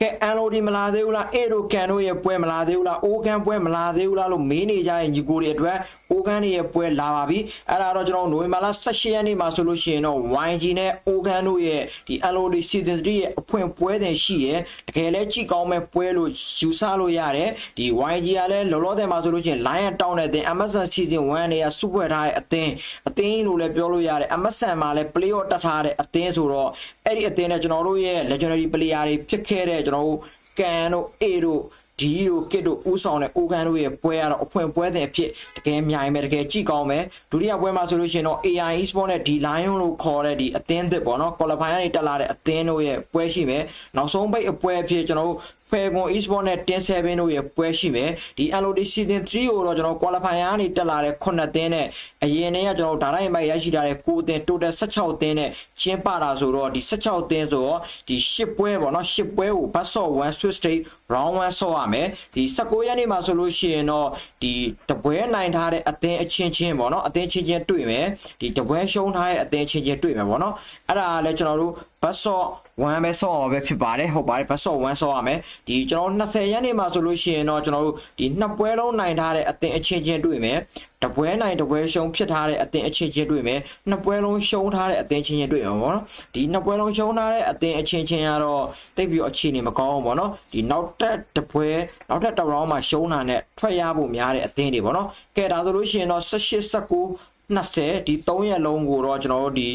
ကဲအန်လိုဒီမလာသေးဘူးလားအေတို့ကန်တို့ရဲ့ပွဲမလာသေးဘူးလားအိုကန်ပွဲမလာသေးဘူးလားလို့မေးနေကြရင်ညီကိုတွေအတွက်အိုကန်တွေရဲ့ပွဲလာပါပြီအဲ့ဒါတော့ကျွန်တော်နိုဝင်ဘာလ18ရက်နေ့မှာဆိုလို့ရှိရင်တော့ YG နဲ့အိုကန်တို့ရဲ့ဒီအန်လိုဒီ season 3ရဲ့အဖွင့်ပွဲတင်ရှိရယ်တကယ်လဲကြည့်ကောင်းမဲ့ပွဲလို့ယူဆလို့ရတယ်ဒီ YG ကလည်းလောလောဆယ်မှာဆိုလို့ရှိရင် Lion တောင်းတဲ့အသင်း Amazon season 1တွေကစုဖွဲ့ထားတဲ့အသင်းအသင်းလို့လည်းပြောလို့ရတယ် Amazon မှာလည်း play off တက်ထားတဲ့အသင်းဆိုတော့အဲ့ဒီအသင်းနဲ့ကျွန်တော်တို့ရဲ့ legendary player တွေဖြစ်ခဲ့တဲ့ကျွန်တော်တို့ကန်တို့ A တို့ဒီယိုကစ်တို့ဦးဆောင်တဲ့အိုကန်တို့ရဲ့ပွဲကတော့အဖွင့်ပွဲတဲ့အဖြစ်တကယ်မြိုင်မယ်တကယ်ကြည့်ကောင်းမယ်ဒုတိယပွဲမှာဆိုလို့ရှိရင်တော့ AI Sport နဲ့ D Lion လို့ခေါ်တဲ့ဒီအသင်းသစ်ပေါ့နော် qualify ကနေတက်လာတဲ့အသင်းတို့ရဲ့ပွဲရှိမယ်နောက်ဆုံးပိတ်အပွဲအဖြစ်ကျွန်တော်တို့ Fairgon Esport နဲ့10 7တို့ရဲ့ပွဲရှိမယ်ဒီ LOD season 3ကိုတော့ကျွန်တော် qualify ကနေတက်လာတဲ့9သင်းနဲ့အရင်တည်းကကျွန်တော်ဒါတိုင်းမိုက်ရရှိထားတဲ့9သင်း total 16သင်းနဲ့ကျင်းပတာဆိုတော့ဒီ16သင်းဆိုတော့ဒီ10ပွဲပေါ့နော်10ပွဲကို Best of 1 Swiss State round 1ဆော့ရမယ်ဒီ19ရက်နေ့မှာဆိုလို့ရှိရင်တော့ဒီတပွဲနိုင်ထားတဲ့အသင်းအချင်းချင်းပေါ့နော်အသင်းချင်းချင်းတွေ့မယ်ဒီတပွဲရှုံးထားတဲ့အသင်းချင်းချင်းတွေ့မယ်ပေါ့နော်အဲ့ဒါကလည်းကျွန်တော်တို့ ဘတ်ဆော့1ပဲဆော့ရပဲဖြစ်ပါတယ်ဟုတ်ပါတယ်ဘတ်ဆော့1ဆော့ရမယ်ဒီကျွန်တော်20ရက်နေ့မှာဆိုလို့ရှိရင်တော့ကျွန်တော်တို့ဒီနှစ်ပွဲလုံးနိုင်ထားတဲ့အသင်းအချင်းချင်းတွေ့မယ်တပွဲနိုင်တပွဲရှုံးဖြစ်ထားတဲ့အသင်းအချင်းချင်းတွေ့မယ်နှစ်ပွဲလုံးရှုံးထားတဲ့အသင်းချင်းချင်းတွေ့မယ်ပေါ့နော်ဒီနှစ်ပွဲလုံးရှုံးထားတဲ့အသင်းအချင်းချင်းကတော့တိတ်ပြီးတော့အခြေအနေမကောင်းဘူးပေါ့နော်ဒီနောက်တက်တပွဲနောက်ထပ်တစ် round မှာရှုံးတာနဲ့ထွက်ရဖို့များတဲ့အသင်းတွေပေါ့နော်ကဲဒါဆိုလို့ရှိရင်တော့18 19 20ဒီ3ရက်လုံးကိုတော့ကျွန်တော်တို့ဒီ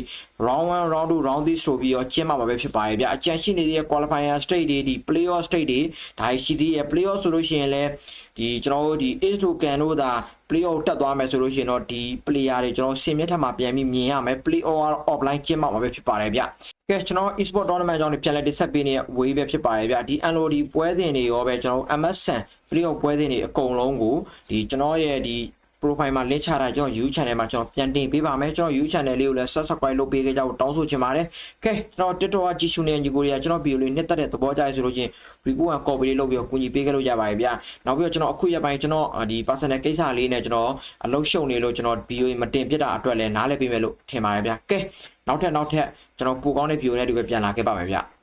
round 1 round 2 round 3ဆိုပြီးတော့ကျင်းမှာပါပဲဖြစ်ပါတယ်ဗျအကြံရှိနေတဲ့ qualifier state တွေဒီ playoff state တွေဒါရှိသေးရဲ့ playoff ဆိုလို့ရှိရင်လည်းဒီကျွန်တော်တို့ဒီ Ace token တို့သာ playoff တက်သွားမယ်ဆိုလို့ရှိရင်တော့ဒီ player တွေကျွန်တော်စင်မြင့်ထက်မှာပြန်ပြီးမြင်ရမယ် playoff ကတော့ offline ကျင်းမှာပါပဲဖြစ်ပါတယ်ဗျကဲကျွန်တော် e-sport tournament ကြောင့်ပြန်လဲတိဆက်ပေးနေတဲ့ way ပဲဖြစ်ပါတယ်ဗျဒီ unload ပွဲစဉ်တွေရောပဲကျွန်တော် MSN playoff ပွဲစဉ်တွေအကုန်လုံးကိုဒီကျွန်တော်ရဲ့ဒီ profile မှာ link ချတာကျွန်တော် YouTube channel မှာကျွန်တော်ပြန်တင်ပေးပါမယ်ကျွန်တော် YouTube channel လေးကိုလည်း subscribe လုပ်ပေးကြကြဖို့တောင်းဆိုချင်ပါတယ်ကဲကျွန်တော် TikTok ကကြည့်ရှုနေညီကိုတွေကကျွန်တော် video လေးနှစ်သက်တဲ့သဘောကျရဆိုလို့ချင်း report က copy လေးလုပ်ပြီးတော့ကူညီပေးခဲ့လို့ရပါတယ်ဗျာနောက်ပြီးတော့ကျွန်တော်အခုရက်ပိုင်းကျွန်တော်ဒီ personal ကိစ္စလေးနဲ့ကျွန်တော်အလုပ်ရှုံနေလို့ကျွန်တော် video မတင်ပြတာအတွက်လည်းနားလည်ပေးမယ်လို့ထင်ပါတယ်ဗျာကဲနောက်ထပ်နောက်ထပ်ကျွန်တော်ပိုကောင်းတဲ့ video နဲ့ဒီပဲပြန်လာခဲ့ပါမယ်ဗျာ